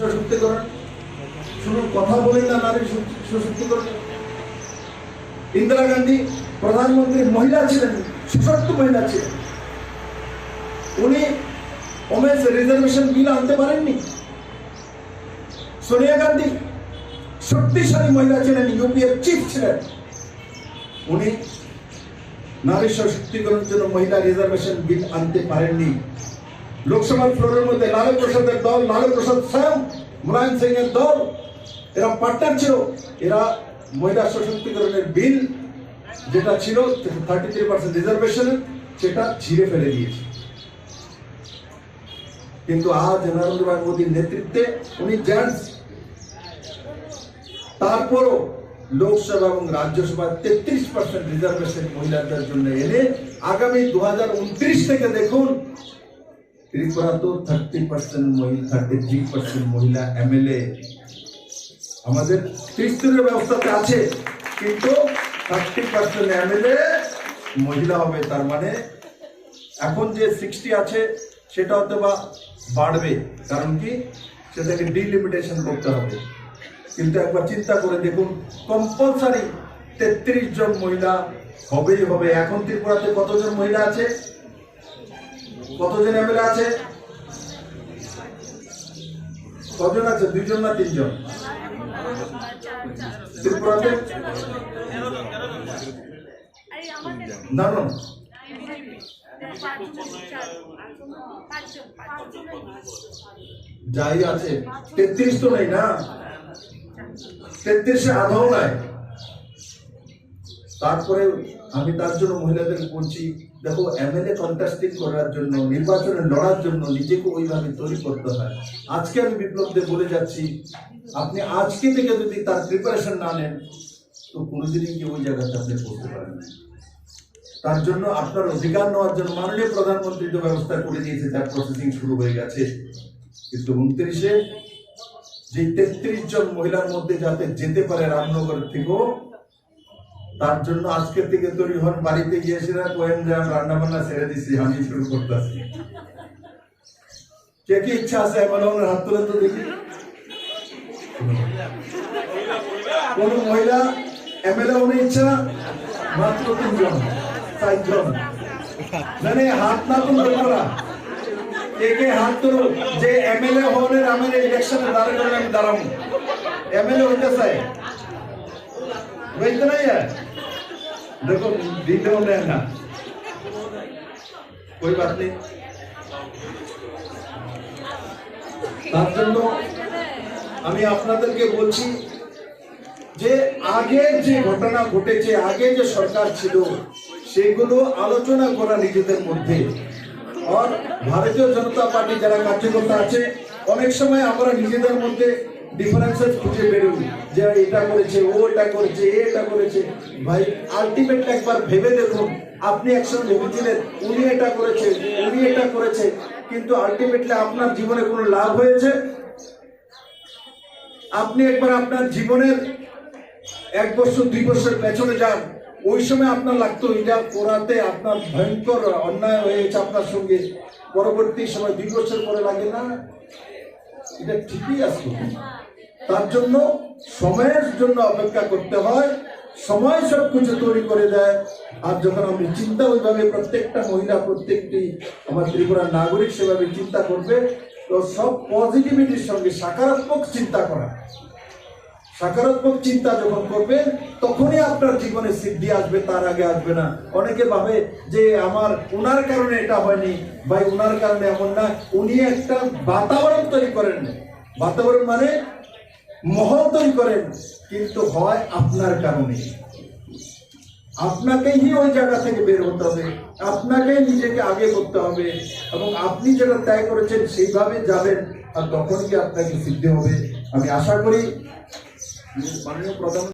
সশক্তিকরণ। শুধু কথা বলেন না সশক্তিকরণ। ইন্দিরা গান্ধী প্রধানমন্ত্রী মহিলা ছিলেন সশক্ত মহিলা ছিলেন। উনি ওমেন্স রিজার্ভেশন বিল আনতে পারেননি। সোনিয়া গান্ধী শক্তিশালী মহিলা ছিলেন ইউপিএর চিফ ছিলেন। উনি নারী সশক্তিকরণের জন্য মহিলা রিজার্ভেশন বিল আনতে পারেননি। লোকসভার ফ্লোরের মধ্যে লালু প্রসাদের দল লালু প্রসাদ স্বয়ং মুলায়ম সিং এর দল, এরা পার্টনার ছিল। এরা মহিলা সশক্তিকরণের বিল যেটা ছিল থার্টি থ্রি পার্সেন্ট রিজার্ভেশন সেটা ছিঁড়ে ফেলে দিয়েছে। কিন্তু আজ নরেন্দ্র ভাই মোদীর নেতৃত্বে উনি জেন্টস। তারপরও লোকসভা এবং রাজ্যসভা তেত্রিশ পার্সেন্ট রিজার্ভেশন মহিলাদের জন্য এনে আগামী দু হাজার উনত্রিশ থেকে দেখুন ত্রিপুরা তো থার্টি পার্সেন্ট মহিলা থার্টি থ্রি পার্সেন্ট মহিলা এমএলএ আমাদের ত্রিস্তরীয় ব্যবস্থাতে আছে, কিন্তু থার্টি পার্সেন্ট এমএলএ মহিলা হবে, তার মানে এখন যে সিক্সটি আছে, সেটা হয়তো বা বাড়বে, কারণ কি? সেটাকে ডিলিমিটেশন করতে হবে। কিন্তু একবার চিন্তা করে দেখুন কম্পালসারি তেত্রিশ জন মহিলা হবেই হবে। এখন ত্রিপুরাতে কতজন মহিলা আছে? কতজন এমএলএ আছে? কজন আছে? দুইজন না তিনজন? ত্রিপুরাতে? যাই আছে। তেত্রিশ তো নেই না? তেত্রিশে আধাও নাই। তারপরে আমি তার জন্য মহিলাদের বলছি, দেখো এমএলএ কন্টাস্টিং করার জন্য, নির্বাচনে লড়ার জন্য নিজেকে ওইভাবে তৈরি করতে হয়। আজকে আমি বিপ্লবদের বলে যাচ্ছি, আপনি আজকে থেকে যদি তার প্রিপারেশন না নেন, তো কোনোদিনই কি ওই জায়গাতে আপনি করতে পারেন তার জন্য আপনার অধিকার নেওয়ার জন্য মাননীয় প্রধানমন্ত্রী তো ব্যবস্থা করে দিয়েছে তার প্রসেসিং শুরু হয়ে গেছে। কিন্তু উনত্রিশে, যে তেত্রিশ জন মহিলার মধ্যে যাতে যেতে পারে রামনগর থেকেও তার জন্য আজকের থেকে তৈরি হন বাড়িতে গিয়েছিলেন কোয়েন যে রান্না বান্না ছেড়ে দিছি আমি শুরু করতেছি। কে কি ইচ্ছা আছে এমন হাত তুলে তো দেখি? কোন মহিলা, এমএলএ হনে ইচ্ছা? মাত্র তিনজন, চারজন। মানে হাত না তুলতে পারা। কে কে হাত তুলো যে এমএলএ হনের আমি ইলেকশনে দাঁড়া করে আমি দাঁড়াবো। এমএলএ হইতে চাই বুঝতে নাই দেখো দিতেও নেয় না। ওই বাদ নেই তার জন্য আমি আপনাদেরকে বলছি যে আগে যে ঘটনা ঘটেছে, আগে যে সরকার ছিল, সেগুলো আলোচনা করা নিজেদের মধ্যে। আর ভারতীয় জনতা পার্টি যারা কার্যকর্তা আছে, অনেক সময় আমরা নিজেদের মধ্যে ডিফারেন্সেস খুঁজে বেরোই যে এটা করেছে, ও এটা করেছে এটা করেছে। ভাই আলটিমেট একবার ভেবে দেখুন, আপনি একসময় ভেবেছিলেন উনি এটা করেছে, উনি এটা করেছে, কিন্তু আলটিমেটলি আপনার জীবনে কোনো লাভ হয়েছে? আপনি একবার আপনার জীবনের এক বছর, দুই বছর পেছনে যান, ওই সময় আপনার লাগতো, এটা করাতে আপনার ভয়ঙ্কর অন্যায় হয়েছে আপনার সঙ্গে। পরবর্তী সময় দুই বছর পরে লাগে না? এটা ঠিকই আসতো তার জন্য সময়ের জন্য অপেক্ষা করতে হয়, সময় সব কিছু তৈরি করে দেয়। আর যখন আমি চিন্তা ওইভাবে প্রত্যেকটা মহিলা, প্রত্যেকটি আমার ত্রিপুরার নাগরিক সেভাবে চিন্তা করবে, তো সব পজিটিভিটির সঙ্গে সকারাত্মক চিন্তা করা। সকারাত্মক চিন্তা যখন করবেন তখনই আপনার জীবনে সিদ্ধি আসবে, তার আগে আসবে না। অনেকে ভাবে যে আমার উনার কারণে এটা হয়নি, ভাই, উনার কারণে এমন না। উনি একটা বাতাবরণ তৈরি করেন। বাতাবরণ মানে মহল তৈরি করেন, কিন্তু হয় আপনার কারণে। আপনাকেই ওই জায়গা থেকে বের হতে হবে, আপনাকেই নিজেকে আগে করতে হবে, এবং আপনি যেটা ত্যাগ করেছেন সেইভাবে যাবেন, আর তখন কি আপনাকে সিদ্ধি হবে। আমি আশা করি মাননীয় প্রধান